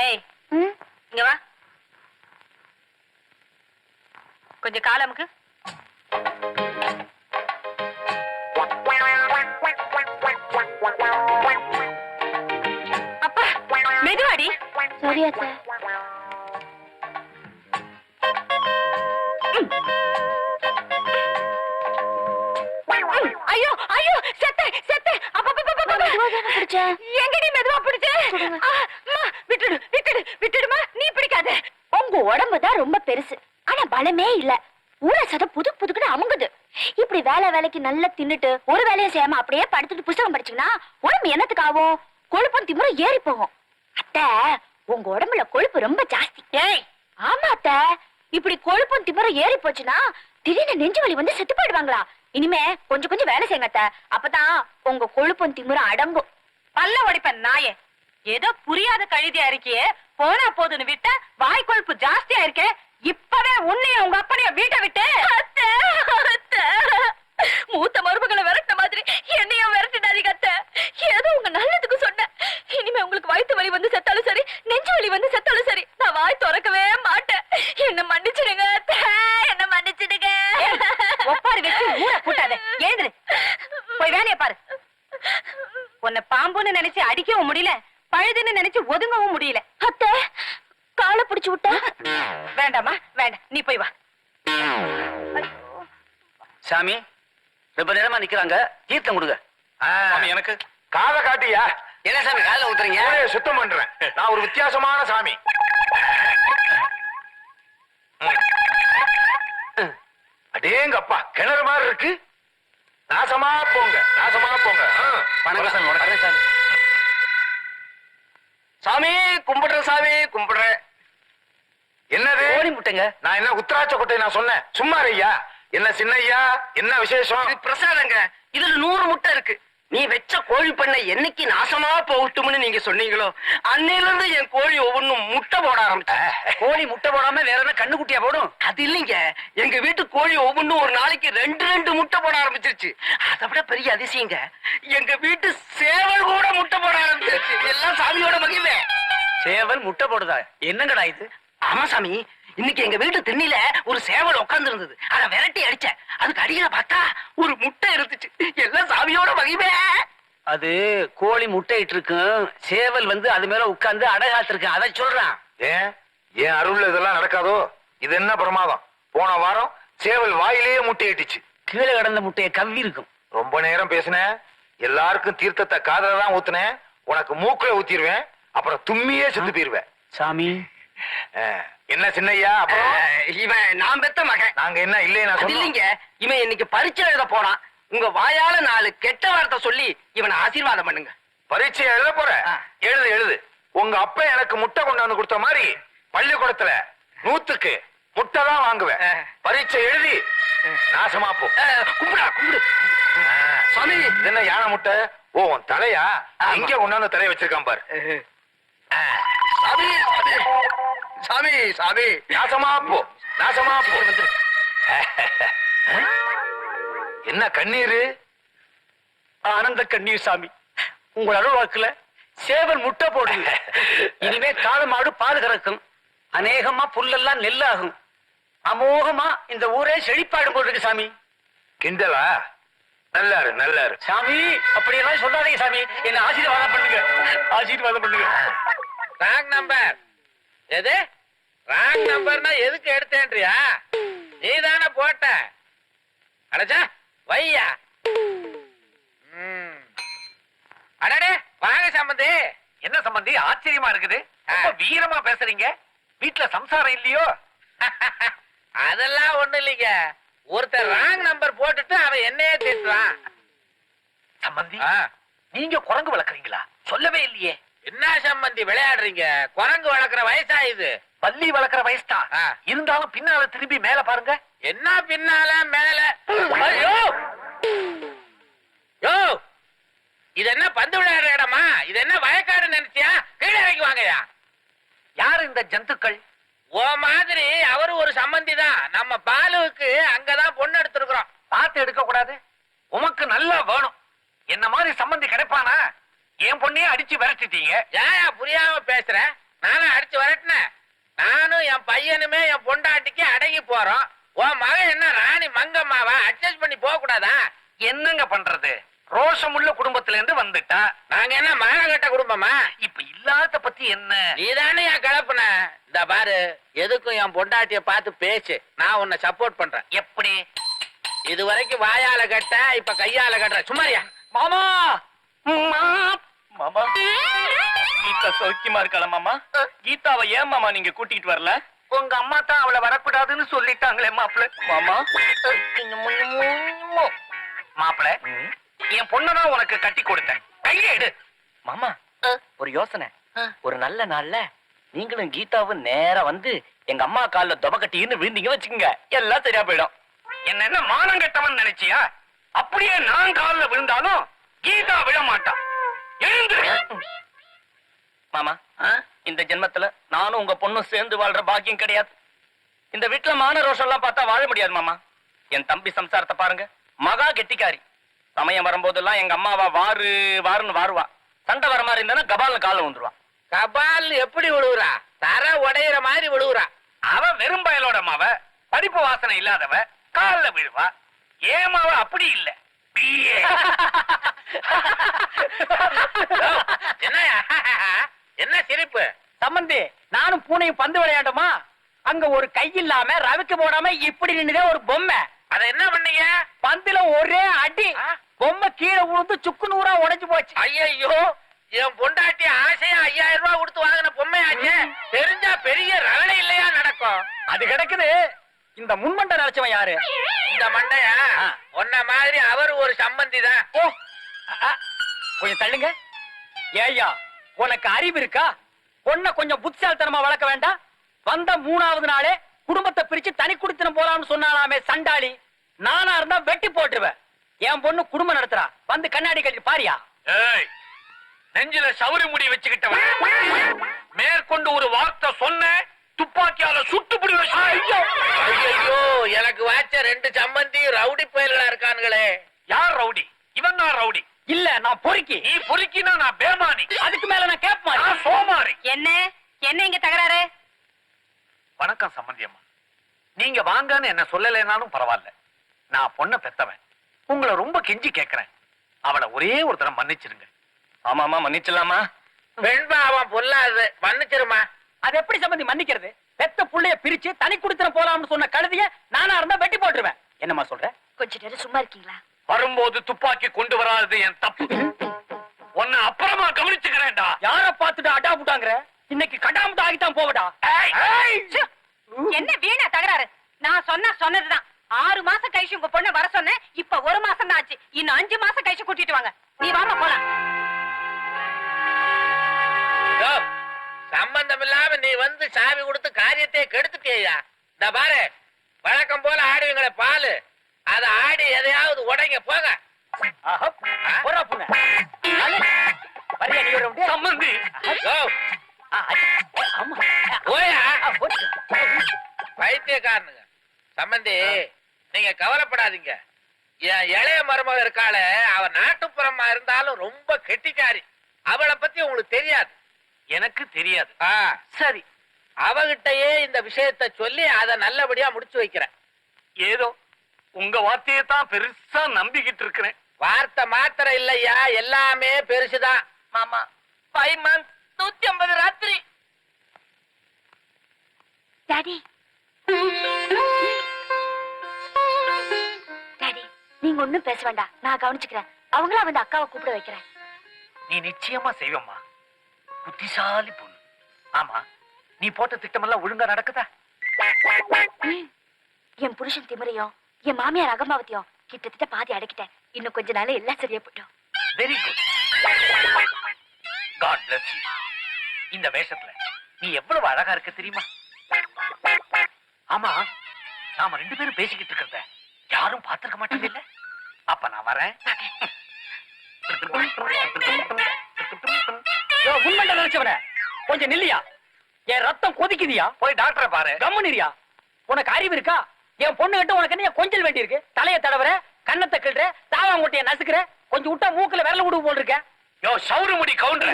ஏய் இங்க வா. கொஞ்சம் காலமுக்கு அப்பா மெதுவாடி. சரி அத்தை. ஐயோ ஐயோ செத்த செத்த அப்பா. எங்கடி மெதுவா பிடிச்ச கொடுங்க. ஆ, அம்மா, விட்டுடு விட்டுடு விட்டுடுமா நீ பிடிக்காத உங்க உடம்பு தான் ரொம்ப பெருசு. ஆனா பலமே இல்ல. ஊர சத புது புதுக்குன்னு அமுங்குது. இப்படி வேலை வேலைக்கு நல்லா தின்னுட்டு ஒரு வேலையும் செய்யாம அப்படியே படுத்துட்டு புஸ்தகம் படிச்சீங்கன்னா உடம்பு என்னத்துக்கு ஆகும்? கொழுப்பும் ஏறி போகும். அத்தை உங்க உடம்புல கொழுப்பு ரொம்ப ஜாஸ்தி. ஏய்! ஆமா அத்தை. இப்படி கொழுப்பும் திமிரும் ஏறி போச்சுன்னா திடீர்னு நெஞ்சு வலி வந்து செத்து போயிடுவாங்களா? இனிமே கொஞ்சம் கொஞ்சம் வேலை செய்யுங்க அத்தை. அப்பதான் உங்க கொழுப்பும் திமிரும் அடங்கும். பல்ல உடைப்பேன் நாயே. ஏதோ புரியாத கழுதியா இருக்கியே போனா போதுன்னு விட்ட வாய் கொழுப்பு ஜாஸ்தியா இருக்கே இப்பவே உன்னையும் உங்க அப்பனையும் வீட்டை விட்டு அத்தை, அத்தை. மூத்த மருமகளை விரட்ட மாதிரி என்னையும் விரட்டிடாதீங்க அத்தை ஏதோ உங்க நல்லதுக்கு சொன்னேன் இனிமே உங்களுக்கு வயித்து வலி வந்து செத்தாலும் சரி நெஞ்சு வலி வந்து செத்தாலும் சரி நான் வாய் திறக்கவே மாட்டேன் என்ன மன்னிச்சிடுங்க அத்தை என்ன மன்னிச்சிடுங்க ஒப்பாரி வச்சு ஊற கூட்டாத எழுந்துரு. போய் வேலையை பாரு. உன்னை பாம்புன்னு நினைச்சு அடிக்கவும் முடியல பழுதுன்னு நினைச்சு ஒதுங்கவும் முடியல. அத்தை காலை பிடிச்சு விட்டா? வேண்டாமா வேண்டாம். நீ போய் வா. சாமி ரொம்ப நேரமா நிக்கிறாங்க. தீர்த்தம் கொடுங்க. சாமி எனக்கு. காதை காட்டியா? என்ன சாமி காலைல ஊத்துறீங்க? சுத்தம் பண்றேன். நான் ஒரு வித்தியாசமான சாமி. அடேங்கப்பா கிணறு மாதிரி இருக்கு. நாசமா போங்க நாசமா போங்க. வணக்கம் சாமி வணக்கம் சாமி சாமி கும்பிடுறேன் சாமி கும்பிடுறேன். என்னது? கோழி முட்டைங்க. நான் என்ன உத்தராட்ச கொட்டை நான் சொன்னேன். சும்மா ஐயா என்ன சின்னையா? என்ன விசேஷம்? பிரசாதங்க. இதுல நூறு முட்டை இருக்கு. நீ வெச்ச கோழி பண்ணை என்னைக்கு நாசமா போகட்டும்னு நீங்க சொன்னீங்களோ அன்னையில இருந்து என் கோழி ஒவ்வொன்றும் முட்டை போட ஆரம்பிச்ச. கோழி முட்டை போடாம வேற என்ன கண்ணு குட்டியா போடும்? அது இல்லைங்க. எங்க வீட்டு கோழி ஒவ்வொன்றும் ஒரு நாளைக்கு ரெண்டு ரெண்டு முட்டை போட ஆரம்பிச்சிருச்சு. அதை விட பெரிய அதிசயங்க. எங்க வீட்டு சேவல் கூட முட்டை போட ஆரம்பிச்சிருச்சு. எல்லாம் சாமியோட மகிமை. சேவல் முட்டை போடுதா? என்னங்கடா இது? ஆமா சாமி. இன்னைக்கு எங்க வீட்டு திண்ணில ஒரு சேவல் உட்கார்ந்து இருந்தது அத விரட்டி அடிச்சேன் அதுக்கு அடியில பார்த்தா ஒரு முட்டை இருந்துச்சு. எல்லாம் சாமியோட மகிமை. அது கோழி முட்டையிட்டு இருக்கும் சேவல் வந்து அது மேல உட்கார்ந்து அடகாத்திருக்கு அதை சொல்றான். ஏன்? ஏன் அருள்ல இதெல்லாம் நடக்காதோ? இது என்ன பிரமாதம்? போன வாரம் சேவல் வாயிலேயே முட்டையிட்டுச்சு கீழே கிடந்த முட்டையை கவ்வி இருக்கும். ரொம்ப நேரம் பேசினேன் எல்லாருக்கும் தீர்த்தத்தை காதல தான் ஊத்துனேன். உனக்கு மூக்குல ஊத்திடுவேன். அப்புறம் தும்மியே செத்து போயிருவேன். சாமி என்ன சின்னையா? இவன் நான் பெத்த மகன். நாங்க என்ன இல்லையா இல்லைங்க. இவன் இன்னைக்கு பரீட்சை எழுத போறான். உங்க வாயால நாலு கெட்ட வார்த்தை சொல்லி இவனை ஆசீர்வாதம் பண்ணுங்க. பரீட்சை எழுத போற. எழுது எழுது. உங்க அப்பா எனக்கு முட்டை கொண்டாந்து கொடுத்த மாதிரி பள்ளிக்கூடத்துல நூத்துக்கு முட்டை தான் வாங்குவேன். பரீட்சை எழுதி நாசமா போ அஹ், கும்பிடா கும்பிடு. இது என்ன யானை முட்டை? ஓ உன் தலையா. எங்க கொண்டாந்து தலைய வச்சிருக்கான் பாரு. சாமி சாமி. சாமி சாமி நாசமா போ நாசமா போ என்ன கண்ணீரு? ஆனந்த கண்ணீர் சாமி. உங்கள் அருள்வாக்குல சேவல் முட்டை போடுங்க. இனிமே காளை மாடு பால் கறக்கும். அநேகமா புல்லெல்லாம் நெல்லாகும். அமோகமா இந்த ஊரே செழிப்பாடும் போட்டிருக்கு சாமி. கிண்டலா? நல்லாரு நல்லாரு. சாமி அப்படியெல்லாம் சொல்லாதீங்க சாமி. என்ன ஆசீர்வாதம் பண்ணுங்க. ஆசீர்வாதம் பண்ணுங்க. ராங் நம்பர் எது? ராங் நம்பர்னா எதுக்கு எடுத்தேன்றியா? நீ தானே போட்ட. அடச்சா வையா. அடடே வாங்க சம்பந்தி. என்ன சம்பந்தி ஆச்சரியமா இருக்குது? ரொம்ப வீரமா பேசுறீங்க. வீட்டுல சம்சாரம் இல்லையோ? அதெல்லாம் ஒண்ணு இல்லைங்க. ஒருத்தர் ராங் நம்பர் போட்டுட்டு அவன் என்னையே திட்டுறான். சம்பந்தி நீங்க குரங்கு வளர்க்குறீங்களா? சொல்லவே இல்லையே. என்ன சம்பந்தி விளையாடுறீங்க? குரங்கு வளர்க்குற வயசா இது? பல்லி வளர்க்குற வயசுதான் ஆ. இருந்தாலும் பின்னால திரும்பி மேல பாருங்க. என்ன பின்னால? மேல. ஐயோ! யோ இது என்ன பந்து விளையாடுற இடமா? இது என்ன வயக்காடு நினைச்சியா? கீழே இறங்கி வாங்கயா யாரு இந்த ஜந்துக்கள்? ஓ மாதிரி அவரு ஒரு சம்பந்தி தான். நம்ம பாலுவுக்கு அங்கதான் பொண்ணு எடுத்திருக்கிறோம். பார்த்து எடுக்க கூடாது உமக்கு நல்லா வேணும். என்ன மாதிரி சம்பந்தி கிடைப்பானா? என் பொண்ணையே அடிச்சு விரட்டிட்டீங்க. ஏன் புரியாம பேசுற? நானும் அடிச்சு விரட்டினேன். நானும் என் பையனுமே என் பொண்டாட்டிக்கு அடங்கி போறோம். உன் மகன் என்ன ராணி மங்கம்மாவா? அட்ஜஸ்ட் பண்ணி போக கூடாதா என்னங்க பண்றது? ரோஷமுள்ள குடும்பத்துல இருந்து வந்துட்டா. நாங்க என்ன மானகட்ட குடும்பமா? இப்ப இல்லாத பத்தி என்ன? நீதானே என் கலப்புன இந்த பாரு எதுக்கும் என் பொண்டாட்டிய பார்த்து பேசு. நான் உன்னை சப்போர்ட் பண்றேன். எப்படி? இது வரைக்கும் வாயால கட்ட இப்ப கையால கட்டுற. சும்மாரியா மாமா! மாமா. கீதா சௌக்கியமா இருக்காள மாமா? கீதாவை ஏன் மாமா நீங்க கூட்டிட்டு வரல? உங்க அம்மா தான் அவளை வரக்கூடாதுன்னு சொல்லிட்டாங்களே மாப்பிள மாமா. மாப்பிள என் பொண்ணதான் உனக்கு கட்டி கொடுத்தேன். கையை எடு. மாமா ஒரு யோசனை. ஒரு நல்ல நாள்ல நீங்களும் கீதாவும் நேரா வந்து எங்க அம்மா கால்ல தொப கட்டின்னு விழுந்தீங்க வச்சுக்கோங்க. எல்லாம் சரியா போயிடும். என்ன என்ன மானம் கெட்டவன் நினைச்சியா? அப்படியே நான் கால்ல விழுந்தாலும் கீதா விழ மாட்டா. எழுந்து மாமா இந்த ஜென்மத்துல நானும் உங்க பொண்ணும் சேர்ந்து வாழ்ற பாக்கியம் கிடையாது. இந்த வீட்டுல மான ரோஷம் எல்லாம் பார்த்தா வாழ முடியாது மாமா. என் தம்பி சம்சாரத்தை பாருங்க மகா கெட்டிக்காரி. சமயம் வரும்போதெல்லாம் எங்க அம்மாவா வாரு வாருன்னு வாருவா. சண்டை வர மாதிரி இருந்தா கபால்னு காலில் வந்துருவா கபால் எப்படி விழுவுறா? தர உடையிற மாதிரி விழுவுறா. அவ வெறும் பயலோட மாவ படிப்பு வாசனை இல்லாதவ கால்ல விழுவா. ஏமாவ அப்படி இல்ல? பிஏ என்ன என்ன சிரிப்பு? சம்பந்தி நானும் பூனையும் பந்து விளையாடுமா அங்க ஒரு கை இல்லாம ரவிக்கு போடாம இப்படி நின்னுதே ஒரு பொம்மை. அத என்ன பண்ணீங்க? பந்துல ஒரே அடி? பொம்மை கீழே விழுந்து சுக்கு நூறா உடைஞ்சு போச்சு. ஐயோ என் பொண்டாட்டி ஆசையா ஐயாயிரம் ரூபாய் கொடுத்து வாங்கின பொம்மையாச்சே. தெரிஞ்சா பெரிய ரகலை இல்லையா நடக்கும்? அது கிடக்குது. இந்த முன்மண்ட நினைச்சவன் யாரு? இந்த மண்டையா. உன்ன மாதிரி அவர் ஒரு சம்பந்தி தான் கொஞ்சம் தள்ளுங்க. ஏய்யா உனக்கு அறிவு இருக்கா? பொண்ண கொஞ்சம் புத்திசாலித்தனமா வளர்க்க வேண்டாம். வந்த மூணாவது நாளே குடும்பத்தை பிரிச்சு தனி குடித்தனம் போலாம்னு சொன்னாலாமே சண்டாளி. நானா இருந்தா வெட்டி போட்டுருவேன். என் பொண்ணு குடும்பம் நடத்துறா. வந்து கண்ணாடி கட்டி பாரியா? ஏய் நெஞ்சில சவுரி முடி வச்சுக்கிட்டவன். மேற்கொண்டு ஒரு வார்த்தை சொன்ன துப்பாக்கியால சுட்டு ஐயோ! எனக்கு வாச்ச ரெண்டு சம்பந்தி ரவுடி பயல்களா இருக்கானுங்களே. யார் ரவுடி? இவன் தான் ரவுடி. இல்ல நான் பொறுக்கி. நீ பொறுக்கினா நான் பேமானி. அதுக்கு மேல நான் கேட்பேன் நான் சோமாரி. என்ன? என்ன இங்க தகராறு? வணக்கம் சம்பந்தி அம்மா. நீங்க வாங்கன்னு என்ன சொல்லலைனாலும் பரவாயில்ல. நான் பொண்ணை பெத்தவன். உங்களை ரொம்ப கெஞ்சி கேக்குறேன். அவளை ஒரே ஒரு தடவை மன்னிச்சிருங்க. ஆமாமா மன்னிச்சிடலாமா? வெண்பாவம் பொல்லாது. மன்னிச்சிருமா? அது எப்படி சம்பந்தி மன்னிக்கிறது? பெத்த புள்ளைய பிரிச்சு தனி குடித்தனம் போலாம்னு சொன்ன கழுதிய நானா இருந்தா வெட்டி போட்டுருவேன். என்னம்மா சொல்ற? கொஞ்ச நேரம் சும்மா இருக்கீங்களா? வரும்போது துப்பாக்கி கொண்டு வராதது என் தப்பு. உன்னை அப்புறமா கவனிச்சுக்கிறேன்டா. யார பாத்துட்டு அடா புட்டாங்கற? இன்னைக்கு கடாமுட்டா ஆகித்தான் போவடா. என்ன வீணா தகராறு? நான் சொன்னா சொன்னதுதான். ஆறு மாசம் கழிச்சு உங்க பொண்ணு வர சொன்னேன். இப்ப ஒரு மாசம் தான் ஆச்சு. இன்னும் அஞ்சு மாசம் கழிச்சு கூட்டிட்டு வாங்க. நீ வாமா போலாம். சம்பந்தம் இல்லாம நீ வந்து சாவி கொடுத்து காரியத்தை கெடுத்துட்டியா? இந்த பாரு வழக்கம் போல ஆடுவீங்களே பாலு. அத ஆடி எதையாவது உடைங்க ரவுண்டு? சம்பந்தி. பைத்தியக்காரனுங்க. சம்பந்தி நீங்க கவலைப்படாதீங்க. என் இளைய மருமக இருக்காளே அவ நாட்டுப்புறமா இருந்தாலும் ரொம்ப கெட்டிக்காரி. அவளை பத்தி உங்களுக்கு தெரியாது. எனக்கு தெரியாது. சரி. அவகிட்டயே இந்த விஷயத்த சொல்லி அதை நல்லபடியா முடிச்சு வைக்கிறேன். ஏதோ உங்க வார்த்தையை தான் பெருசா நம்பிக்கிட்டு இருக்கிறேன். வார்த்தை மாத்திரம் இல்லையா? எல்லாமே பெருசுதான். மாமா ஃபைவ் மந்த் நூத்தி ஐம்பது ராத்திரி. டாடி டாடி நீங்க ஒண்ணும் பேச வேண்டாம். நான் கவனிச்சுக்கிறேன். அவங்களா வந்து அக்காவை கூப்பிட வைக்கிறேன். நீ நிச்சயமா செய்வம்மா. புத்திசாலி பொண்ணு. ஆமா நீ போட்ட திட்டமெல்லாம் ஒழுங்கா நடக்குதா. என் புருஷன் திமிரையும் என் மாமியார் அகம்பாவத்தையும் கிட்டத்தட்ட பாதி அடக்கிட்டேன். இன்னும் கொஞ்ச நாள் எல்லாம் சரியா போட்டோம் வெரி குட் இந்த வேஷத்துல நீ எவ்வளவு அழகா இருக்க தெரியுமா? ஆமா நாம ரெண்டு பேரும் பேசிக்கிட்டு இருக்கிறத யாரும் பார்த்திருக்க மாட்டாங்க இல்ல? அப்ப நான் வரேன். யோ, முன்மண்ட நினைச்சவன? கொஞ்சம் நில்லியா? என் ரத்தம் கொதிக்குதியா? போய் டாக்டரை பாரு. கம்முனிரியா உனக்கு அறிவு இருக்கா? என் பொண்ணு கிட்ட உனக்கு என்ன கொஞ்சல் வேண்டி இருக்கு தலைய தடவுற கண்ணத்தை கிள்ற தாவாங்குட்டைய நசுக்குற கொஞ்சம் விட்டா மூக்குல விரல விடுவு போல் இருக்க யோ சவுறு முடி கவுண்டர்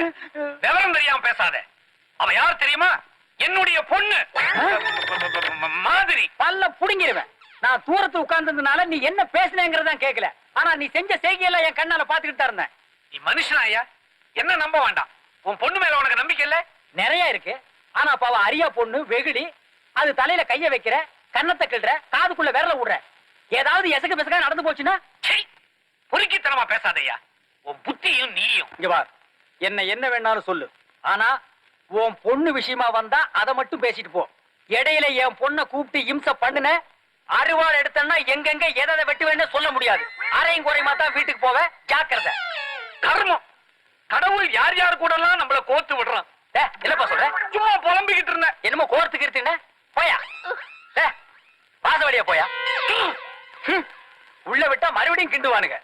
விவரம் தெரியாம பேசாத. அவ யார் தெரியுமா? என்னுடைய பொண்ணு. மாதிரி. பல்ல புடுங்கிருவேன். நான் தூரத்து உட்கார்ந்ததுனால நீ என்ன பேசுனேங்கிறதான் கேட்கல ஆனா நீ செஞ்ச செய்கையெல்லாம் என் கண்ணால பாத்துக்கிட்டு தான் இருந்தேன். நீ மனுஷனா ஐயா? என்ன நம்ப வேண்டாம். உன் பொண்ணு மேல உனக்கு நம்பிக்கை இல்ல? நிறைய இருக்கு. ஆனா அப்ப அவ அரியா பொண்ணு வெகுளி. அது தலையில கைய வைக்கிற. கன்னத்தை கிள்ற காதுக்குள்ள விரல விடுற ஏதாவது எசக்கு பெசக்கா நடந்து போச்சுன்னா பொறுக்கித்தனமா பேசாதய்யா. உன் புத்தியும் நீயும். இங்க பார். என்ன என்ன வேணாலும் சொல்லு. ஆனா உன் பொண்ணு விஷயமா வந்தா அதை மட்டும் பேசிட்டு போ. இடையில என் பொண்ணை கூப்பிட்டு இம்ச பண்ணுன அறுவாள் எடுத்தேன்னா எங்கெங்க எதை வெட்டுவேன்னு சொல்ல முடியாது. அரையும் குறையுமா தான் வீட்டுக்கு போவ? ஜாக்கிரத. கர்மம். கடவுள் யார் யார் கூட எல்லாம் நம்மள கோத்து விடுறான். என்னப்பா சொல்ற? சும்மா புலம்பிக்கிட்டு இருந்தேன் என்னமோ கோர்த்து கிருத்தின? போயா. டேய், வாசவடியா போயா? உள்ள விட்டா மறுபடியும் கிண்டுவானுங்க.